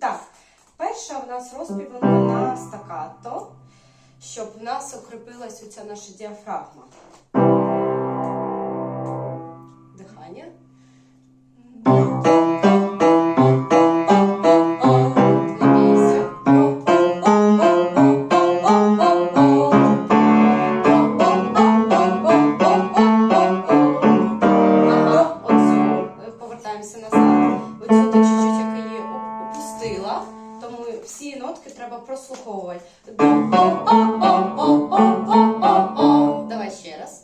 Так, перша в нас розпівка на стакато, щоб в нас укріпилась оця наша діафрагма. Дихання. треба прослуховувати. Давай ще раз.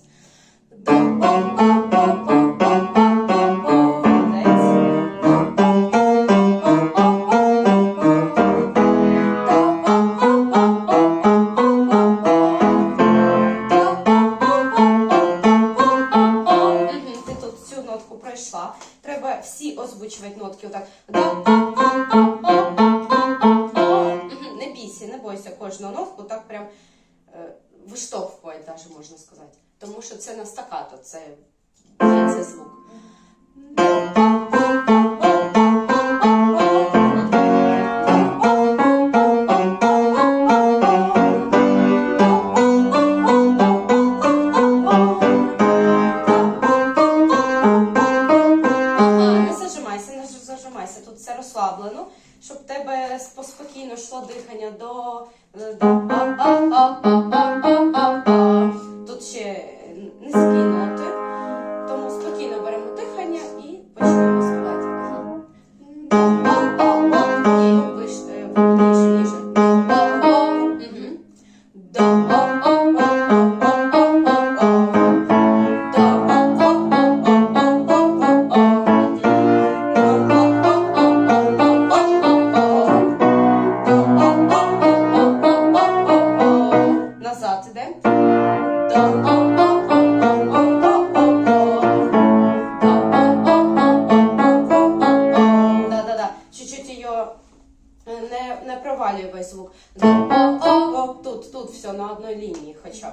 Ти тут всю нотку пройшла. Треба всі озвучувати нотки. Отак. До, о, нотку, так прям е, виштовхувати, даже можна сказати. Тому що це на стакато, це є цей звук. звук. О-о-о, тут, тут все на одной линии, хочу.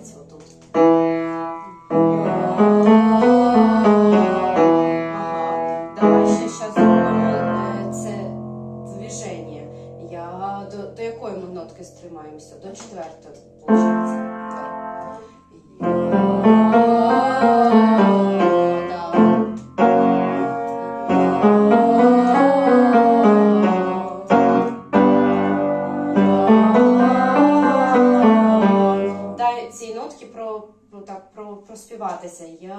Нас тримається отут. Ага. Щас зробимо е, це движення. Я до, до якої ми нотки стримаємося? До четвертої, нотки про, ну так, про, проспіватися. Я.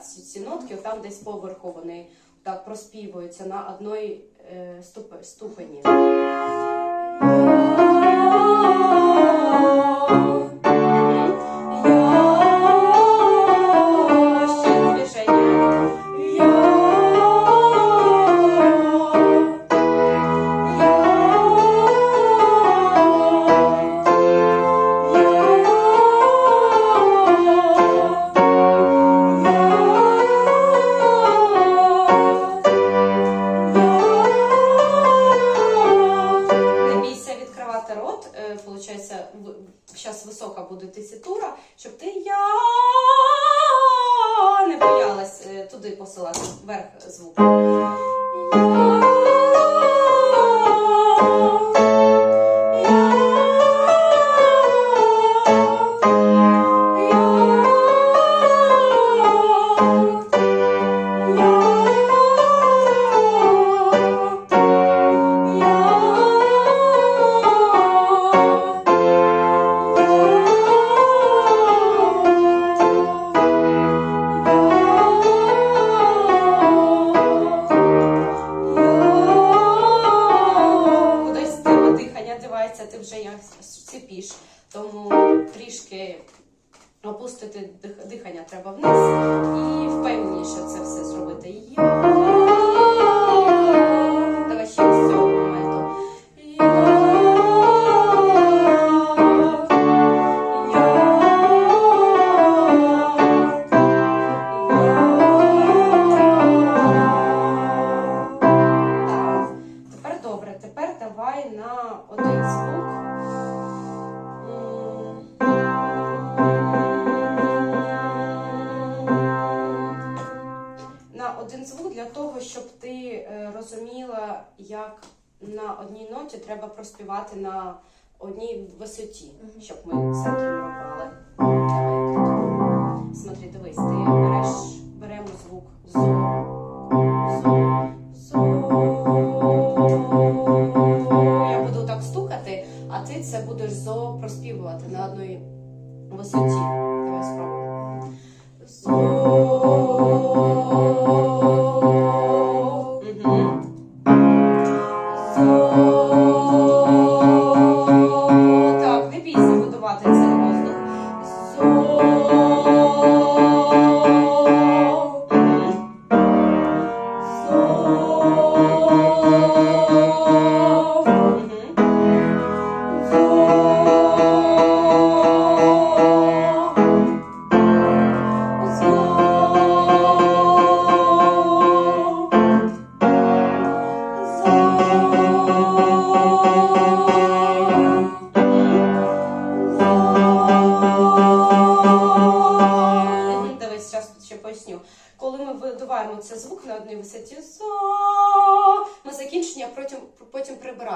ці нотки, там десь поверху вони так проспівуються на одній е, ступені. Треба. Вниз одній ноті треба проспівати на одній висоті, щоб ми це тренували. Давай. Смотри, дивись, ти береш, беремо звук зо, зо, зо. Я буду так стукати, а ти це будеш зо проспівувати на одній висоті.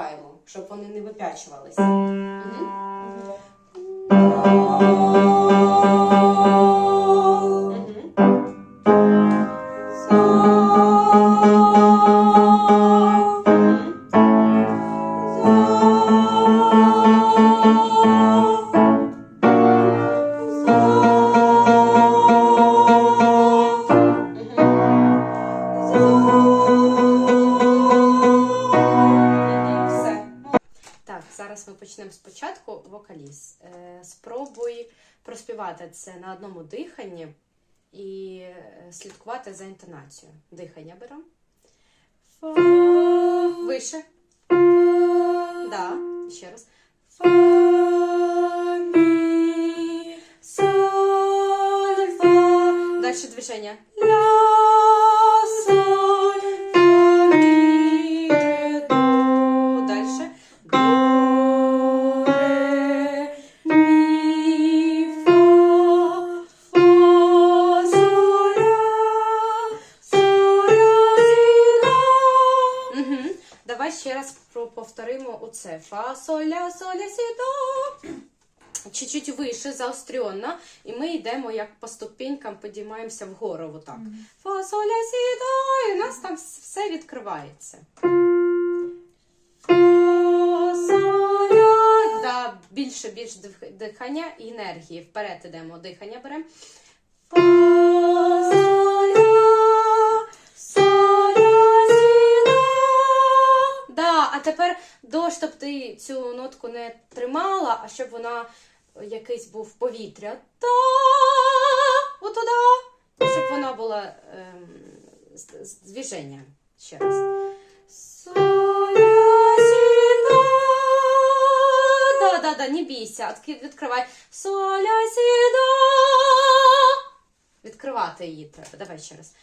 Прибираємо, щоб вони не випячувалися. Мгм. Почнемо спочатку вокаліз. Е, Спробуй проспівати це на одному диханні і е, слідкувати за інтонацією. Дихання беремо. Фа. Вище. Да. Ще раз. Фа, мі, фа. Дальше движення. Ля, Фа, соль, ля, соль, ля, сі, до. Чуть-чуть вище, заостренно, і ми йдемо як по ступенькам, підіймаємося вгору. Отак. Фа, соль, ля, сі, до, і у нас там все відкривається. Більше, дих- дихання і енергії. Вперед ідемо, дихання беремо. Тепер до, щоб ти цю нотку не тримала, а щоб вона якийсь був повітря. Та отуда. Щоб вона була ем, з, з. Ще раз. Соль, ля, сі, до. Да, да, да, не бійся. Відкривай. Соля, сі, до. Відкривати її треба. Давай ще раз.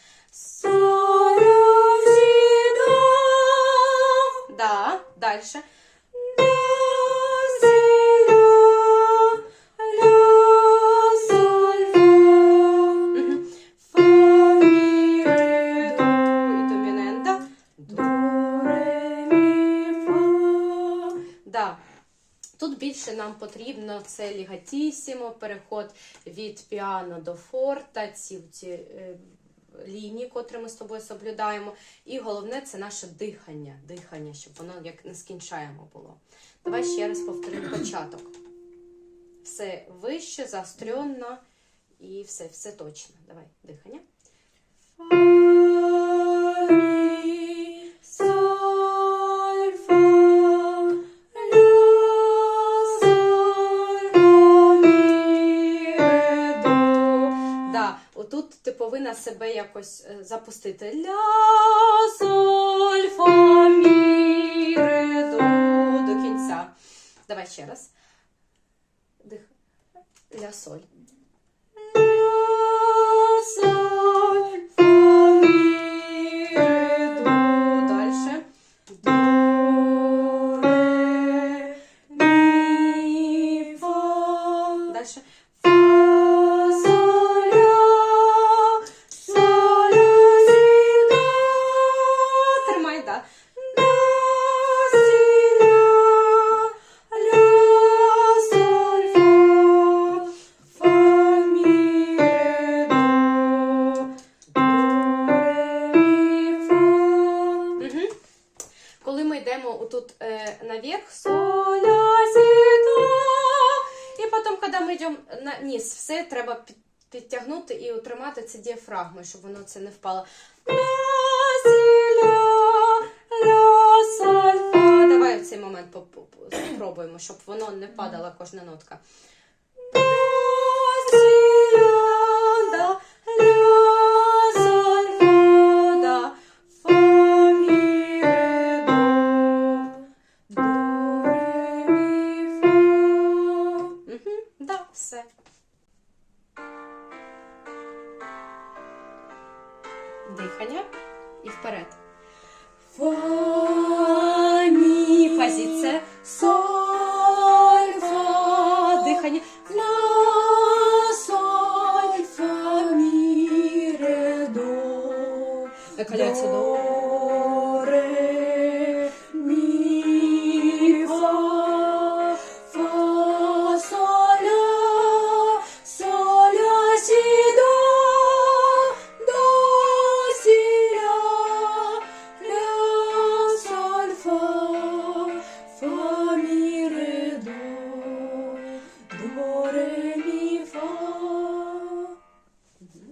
Да. Тут більше нам потрібно це лігатісімо, переход від піано до форта, ці, ці е, лінії, котрі ми з тобою соблюдаємо. І головне це наше дихання, дихання, щоб воно як нескінчаємо було. Давай ще раз повторимо початок. Все вище, заостренно і все, все точно. Давай, дихання. Повинна себе якось е, запустити. Ля, соль, фа, мі, ре, до, до кінця. Давай ще раз. Дих. Ля, соль. Коли ми йдемо на ніс, все треба підтягнути і утримати це діафрагми, щоб воно це не впало. Давай в цей момент спробуємо, щоб воно не падала кожна нотка.